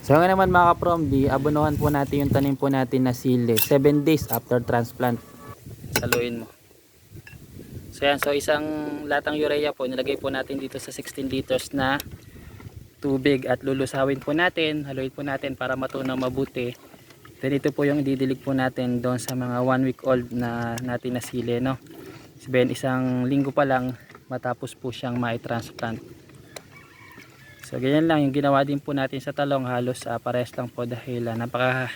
So nga naman mga kaprom, di abonohan po natin yung tanim po natin na sili 7 days after transplant. Saluin mo. So yan, so isang latang urea po nilagay po natin dito sa 16 liters na tubig at lulusawin po natin, haluin po natin para matunaw mabuti. Then ito po yung didilig po natin doon sa mga 1 week old na natin na sili no. Sabihin isang linggo pa lang matapos po siyang mai-transplant. So ganyan lang yung ginawa din po natin sa talong halos uh, pares lang po dahil uh, napaka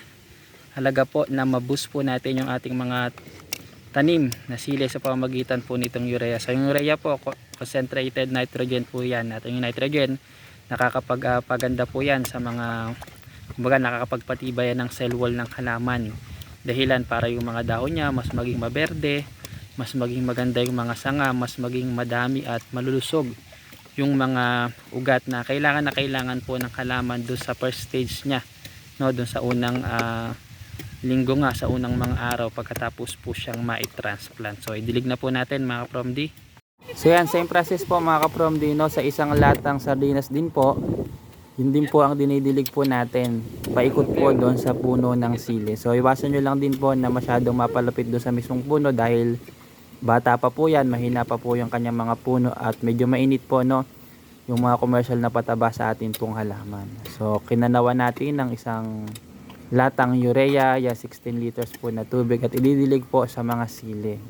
halaga po na maboost po natin yung ating mga tanim na sili sa pamamagitan po nitong urea. So yung urea po co- concentrated nitrogen po yan. At yung nitrogen nakakapagpaganda po yan sa mga kumbaga nakakapagpatibay ng cell wall ng halaman. Dahilan para yung mga dahon niya mas maging maberde, mas maging maganda yung mga sanga, mas maging madami at malulusog yung mga ugat na kailangan na kailangan po ng halaman doon sa first stage niya no doon sa unang ah, linggo nga sa unang mga araw pagkatapos po siyang mai-transplant so idilig na po natin mga from D. So yan same process po mga ka-from D no sa isang latang sardinas din po. Yun din po ang dinidilig po natin. Paikot po doon sa puno ng sili. So iwasan nyo lang din po na masyadong mapalapit doon sa mismong puno dahil bata pa po yan, mahina pa po yung kanyang mga puno at medyo mainit po no yung mga commercial na pataba sa atin pong halaman. So kinanawa natin ng isang latang urea, ya 16 liters po na tubig at ididilig po sa mga sili.